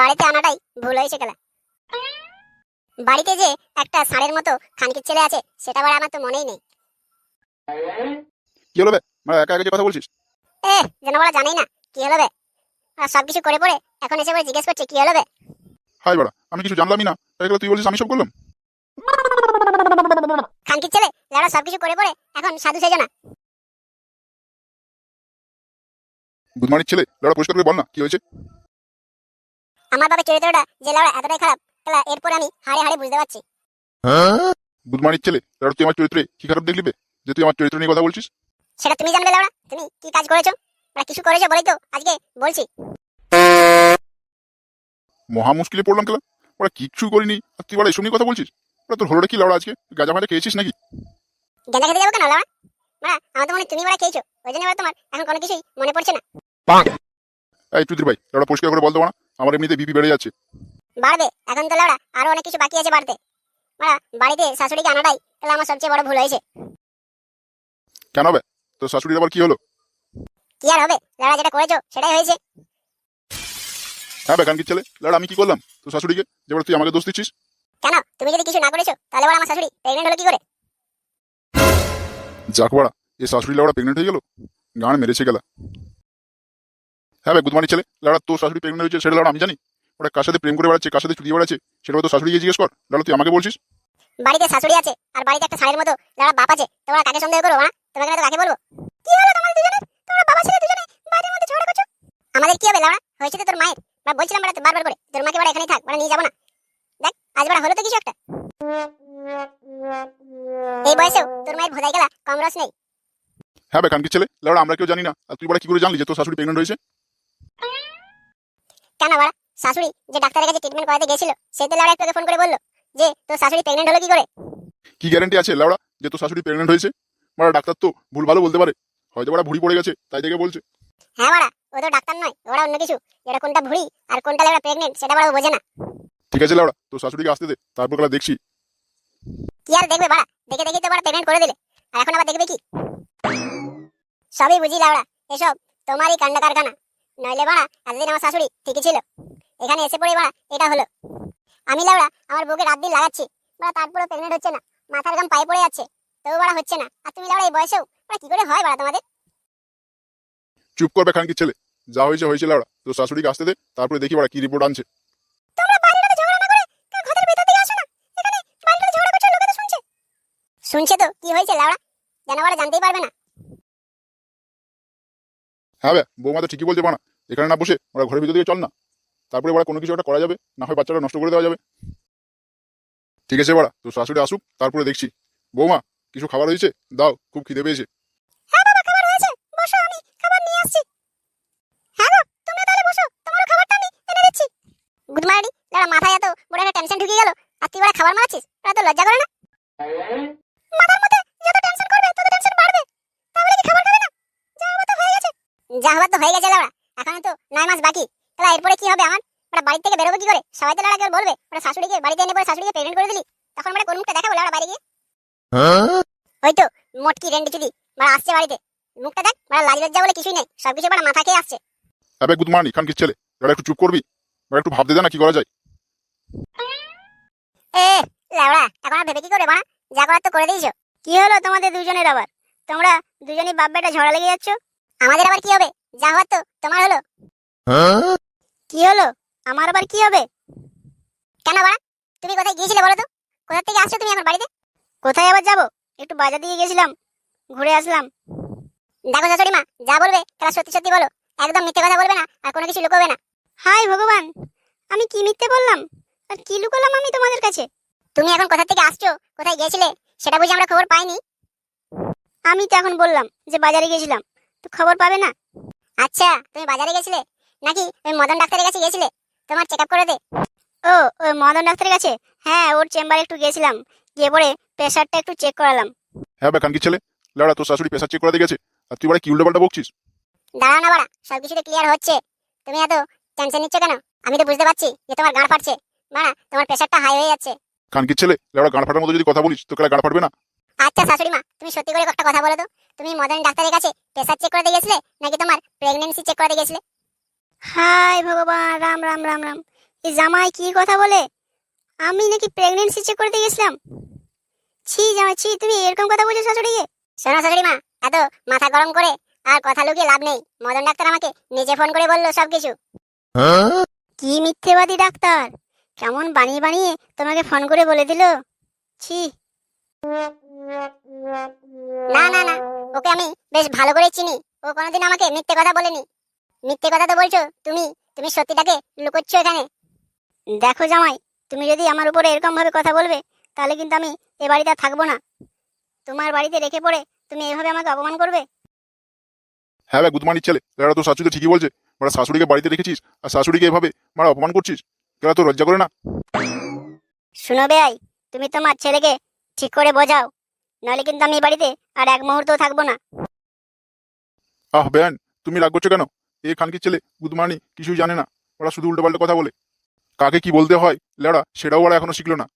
বাড়িতে আনাটাই ভুল হয়েছে গেলা বাড়িতে যে একটা ষাঁড়ের মতো খানকির ছেলে আছে সেটা আবার আমার তো মনেই নেই। কি হলো বে? মানে একা একা কথা বলছিস? এ যেন বলা জানেই না কি হলো বে? আর সবকিছু করে পড়ে এখন এসে পরে জিজ্ঞেস করছে কি হলো বে? হাই বাড়া আমি কিছু জানলামই না। তাই তুই বলছিস আমি সব করলাম? খানকির ছেলে লেড়া সবকিছু করে পড়ে এখন সাধু সেজো না। বুধমানির ছেলে লড়া পরিষ্কার করে বল না কি হয়েছে? আমার বাবার চরিত্রটা যে লেড়া এতটাই খারাপ তাহলে এরপর আমি হাড়ে হাড়ে বুঝতে পারছি। বুধমানির ছেলে লড়া তুই আমার চরিত্রে কি খারাপ দেখলি বে? যে তুই আমার চরিত্র নিয়ে কথা বলছিস? সেটা তুমি জানবে লেড়া তুমি কি কাজ করেছ? বা কিছু করেছ বলেই তো আজকে বলছি। মহা মুশকিলে পড়লাম খেলা ওরা কিচ্ছু করিনি। আর তুই বড় এসব নিয়ে কথা বলছিস? ওরা তোর হলোটা কি লড়া আজকে? গাঁজা ফাজা খেয়েছিস নাকি? গেঁদা খেতে যাব কেন লেড়া মানে আমার তো মনে হয় তুমি বড়া খেয়েছো ওই জন্য তোমার এখন কোনো কিছুই মনে পড়ছে না। এই তুই ভাই লড়া পরিষ্কার করে বলতো না আমার এমনিতে বিপি বেড়ে যাচ্ছে। বাড়বে এখন তো লেড়া আরও অনেক কিছু বাকি আছে বাড়তে। মানে বাড়িতে শাশুড়িকে আনাটাই তাহলে আমার সবচেয়ে বড় ভুল হয়েছে। কেন হবে? তোর শাশুড়ির আবার কি হলো? কি আর হবে? লেড়া যেটা করেছ সেটাই হয়েছে। হ্যাঁ বে কানকির ছেলে। লড়া আমি কি করলাম? তোর শাশুড়িকে? যে বলে তুই আমাকে দোষ দিচ্ছিস? কেন? তুমি যদি কিছু না করেছ তাহলে বড় আমার শাশুড়ি প্রেগনেন্ট হলো কি করে? যাক বাড়া এ শাশুড়ি লাউড়া প্রেগনেন্ট হয়ে গেল? গান মেরেছে গেলা। হ্যাঁ ভাই গুদমানি ছেলে। লাউড়া তোর শাশুড়ি প্রেগনেন্ট হয়েছে সেটা লাউড়া আমি জানি। ওটা কার সাথে প্রেম করে বেড়াচ্ছে কার সাথে চুরিয়ে বেড়াচ্ছে সেটা তো শাশুড়ি গিয়ে জিজ্ঞেস কর। লাউড়া তুই আমাকে বলছিস? বাড়িতে শাশুড়ি আছে আর বাড়িতে একটা ষাঁড়ের মতো যারা বাপ আছে। তোমরা কাকে সন্দেহ করো না তোমাকে তো কাকে বলব? কি হলো তোমাদের দুজনের তোমরা বাবা ছেলে দুজনে বাড়ির মধ্যে ঝগড়া করছ? আমাদের কি হবে লাউড়া? হয়েছে তো তোর মায়ের। বা বলছিলাম বাড়াতে বারবার করে। তোর মাকে বাড়া এখানেই থাক বাড়া নিয়ে যাব না। দেখ আজ বাড়া হলো তো কিছু একটা। এই বয়সেও তোর মায়ের ভোদাই গেলা কম রস নেই। হ্যাঁ ভাই কানকির ছেলে। লাউড়া আমরা কেউ জানি না। আর তুই বড় কি করে জানলি যে তোর শাশুড়ি প্রেগনেন্ট হয়েছে? কেন বাড়া? শাশুড়ি যে ডাক্তারের কাছে ট্রিটমেন্ট করাতে গেছিল সে তো লাউড়া একটু ফোন করে বলল যে তোর শাশুড়ি প্রেগনেন্ট হলো কি করে? কি গ্যারান্টি আছে লাউড়া যে তোর শাশুড়ি প্রেগনেন্ট হয়েছে? মানে ডাক্তার তো ভুল ভালো বলতে পারে। হয়তো বড় ভুড়ি পড়ে গেছে তাই থেকে বলছে। হ্যাঁ বাড়া ও তো ডাক্তার নয় ওরা অন্য কিছু। যেটা কোনটা ভুড়ি আর কোনটা লাউড়া প্রেগনেন্ট সেটা বাড়া বোঝে না। ঠিক আছে লাউড়া তোর শাশুড়িকে আসতে দে তারপর গেলা দেখছি। কি আর দেখবে বাড়া? দেখে দেখে তো বাড়া পেমেন্ট করে দিলে। আর এখন আবার দেখবে কি? সবই বুঝি লাউড়া এসব তোমারই কাণ্ড কারখানা। নইলে বাড়া এতদিন আমার শাশুড়ি ঠিকই ছিল। এখানে এসে পড়ে বাড়া এটা হলো। আমি লাউড়া আমার বুকে রাত দিন লাগাচ্ছি। বাড়া তারপরেও প্রেগনেন্ট হচ্ছে না। মাথার গাম পায়ে পড়ে যাচ্ছে। তবু বাড়া হচ্ছে না। আর তুমি লাউড়া এই বয়সেও বাড়া কি করে হয় বাড়া তোমাদের? চুপ করবে খানকির ছেলে। যা হয়েছে হয়েছে লাউড়া। তোর শাশুড়িকে আসতে দে তারপরে দেখি বড় কি রিপোর্ট আনছে। তোমরা বাইরেটাতে ঝগড়া না করে কেউ ঘরের ভেতর দিকে আসো না। এখানে বাইরেটাতে ঝগড়া করছ লোকে তো শুনছে। শুনছে তো কি হয়েছে লাউড়া? যেন বাড়া জানতেই পারবে না। হ্যাঁ ভাই বৌমা তো ঠিকই বলছে, বানা। এখানে না বসে, ওরা ঘরের ভিতর দিয়ে চল না। তারপরে বড় কোনো কিছু একটা করা যাবে, না হয় বাচ্চাটা নষ্ট করে দেওয়া যাবে। ঠিক আছে বাড়া তো শাশুড়ি আসুক, তারপরে দেখছি। বৌমা, কিছু খাবার হয়েছে? দাও, খুব খিদে পেয়েছে। হ্যাঁ হ্যাঁ মাথায় এত বড় একটা টেনশন ঢুকে গেল। আর তুই খাবার মারাচ্ছিস? ওরা তো লজ্জা করে না। যা হবার তো হয়ে গেছে লাউড়া। এখন তো নয় মাস বাকি। তাহলে এরপরে কি হবে আমার? ওরা বাড়ি থেকে বেরোবে কি করে? সবাই তো লাউড়া বলবে? ওরা শাশুড়িকে বাড়িতে এনে পরে শাশুড়িকে প্রেগনেন্ট করে দিলি? তখন মানে কোন মুখটা দেখাবো লাউড়া বাইরে গিয়ে? ওই তো মোটকি রেন্ডি চুদি। মারা আসছে বাড়িতে। মুখটা দেখ মারা লাজ লজ্জা বলে কিছুই নেই। সবকিছু মারা মাথা খেয়ে আসছে। হ্যাঁ গুড মর্নিং খানকির ছেলে? এবার একটু চুপ করবি? এবার একটু ভাবতে দে না কি করা যায়। এ লাউড়া এখন আর ভেবে কি করে মারা? যা করার তো করে দিয়েছ। কি হলো তোমাদের দুজনের আবার? তোমরা দুজনই বাপ বেটা ঝগড়া লেগে যাচ্ছ? আমাদের আবার কি হবে? যা হওয়ার তো তোমার হলো। কি হলো? আমার আবার কি হবে? কেন বাড়া? তুমি কোথায় গিয়েছিলে বলো তো? কোথা থেকে আসছো তুমি এখন বাড়িতে? কোথায় আবার যাব? একটু বাজার দিয়ে গেছিলাম ঘুরে আসলাম। দেখো শাশুড়ি মা যা বলবে তারা সত্যি সত্যি বলো। একদম মিথ্যে কথা বলবে না আর কোনো কিছু লুকোবে না। হাই ভগবান আমি কি মিথ্যে বললাম? আর কি লুকোলাম আমি তোমাদের কাছে? তুমি এখন কোথা থেকে আসছো? কোথায় গেছিলে সেটা বুঝে আমরা খবর পাইনি। আমি তো এখন বললাম যে বাজারে গেছিলাম তো খবর পাবে না? আচ্ছা তুমি বাজারে গেছিলে? নাকি ওই মদন ডাক্তারের কাছে গেছিলে? তোমার চেক আপ করে দে। ও ওই মদন ডাক্তারের কাছে? হ্যাঁ ওর চেম্বারে একটু গেছিলাম। গিয়ে পরে প্রেশারটা একটু চেক করালাম। হ্যাঁ ভাই খানকির ছেলে? লাউড়া তোর শাশুড়ি পেশা চেক করাতে গেছে। আর তুই বড় কি উল্টো পাল্টা বকছিস? দাঁড়াও না বাড়া সবকিছু তো ক্লিয়ার হচ্ছে। তুমি এত টেনশন নিচ্ছ কেন? আমি তো বুঝতে পারছি যে তোমার গাঁড় ফাটছে। বাড়া তোমার প্রেশারটা হাই হয়ে যাচ্ছে। খানকির ছেলে? লাউড়া গান ফাটার মতো যদি কথা বলিস তো কেলা গান ফাটবে না। আচ্ছা শাশুড়ি মা তুমি সত্যি করে একটা কথা বলো তো তুমি মদন ডাক্তারের কাছে প্রেসার চেক করাতে গেছিলে নাকি তোমার প্রেগন্যান্সি চেক করাতে গেছিলে হাই ভগবান রাম রাম রাম রাম। এই জামাই কি কথা বলে? আমি নাকি প্রেগনেন্সি চেক করতে গেছিলাম ছি জামাই ছি তুমি এরকম কথা বলছো শাশুড়িকে? শোনো শাশুড়ি মা এত মাথা গরম করে আর কথা লুকিয়ে লাভ নেই। মদন ডাক্তার আমাকে নিজে ফোন করে বলল সবকিছু। কি মিথ্যেবাদী ডাক্তার? কেমন বানিয়ে বানিয়ে তোমাকে ফোন করে বলে দিল? ছি না না না ওকে আমি বেশ ভালো করে চিনি। ও কোনোদিন আমাকে মিথ্যে কথা বলেনি। মিথ্যে কথা তো বলছো তুমি তুমি সত্যিটাকে লুকোচ্ছ এখানে। দেখো জামাই তুমি যদি আমার উপরে এরকম ভাবে কথা বলবে তাহলে কিন্তু আমি এ বাড়িতে থাকব না। তোমার বাড়িতে রেখে পড়ে তুমি এভাবে আমাকে অপমান করবে? হ্যাঁ ভাই গুদমানির ছেলে এরা তো শাশুড়ি ঠিকই বলছে। মারা শাশুড়িকে বাড়িতে রেখেছিস আর শাশুড়িকে এভাবে মারা অপমান করছিস? এরা তো লজ্জা করে না। শুনো বেআই তুমি তোমার ছেলেকে ঠিক করে বোঝাও। নইলে কিন্তু আমি বাড়িতে আর এক মুহূর্তও থাকব না। আহ বেয়ান তুমি রাগ করছ কেন? এ খানকির ছেলে গুদমানি কিছুই জানে না। ওরা শুধু উল্টোপাল্টা কথা বলে। কাকে কি বলতে হয়? লেড়া সেটাও ওরা এখনও শিখলো না।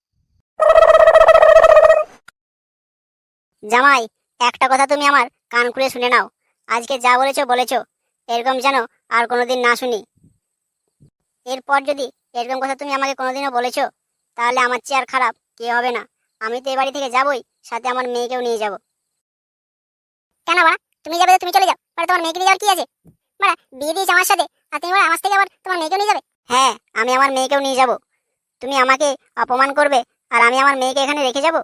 জামাই একটা কথা তুমি আমার কান খুলে শুনে নাও। আজকে যা বলেছ বলেছ। এরকম যেন আর কোনোদিন না শুনি। এরপর যদি এরকম কথা তুমি আমাকে কোনোদিনও বলেছ তাহলে আমার চেয়ে আর খারাপ কে হবে না। আমি তো এ বাড়ি থেকে যাবই, সাথে আমার মেয়েকেও নিয়ে যাব। কেন বাড়া? তুমি যাবে তুমি চলে যাও। বাড়া, তোমার মেয়েকে নিয়ে যাওয়ার কি আছে? বাড়া, বিয়ে দিয়েছে আমার সাথে, আর তুমি আমার থেকে আবার তোমার মেয়েকেও নিয়ে যাবে? হ্যাঁ আমি আমার মেয়েকেও নিয়ে যাব। তুমি আমাকে অপমান করবে, আর আমি আমার মেয়েকে এখানে রেখে যাব।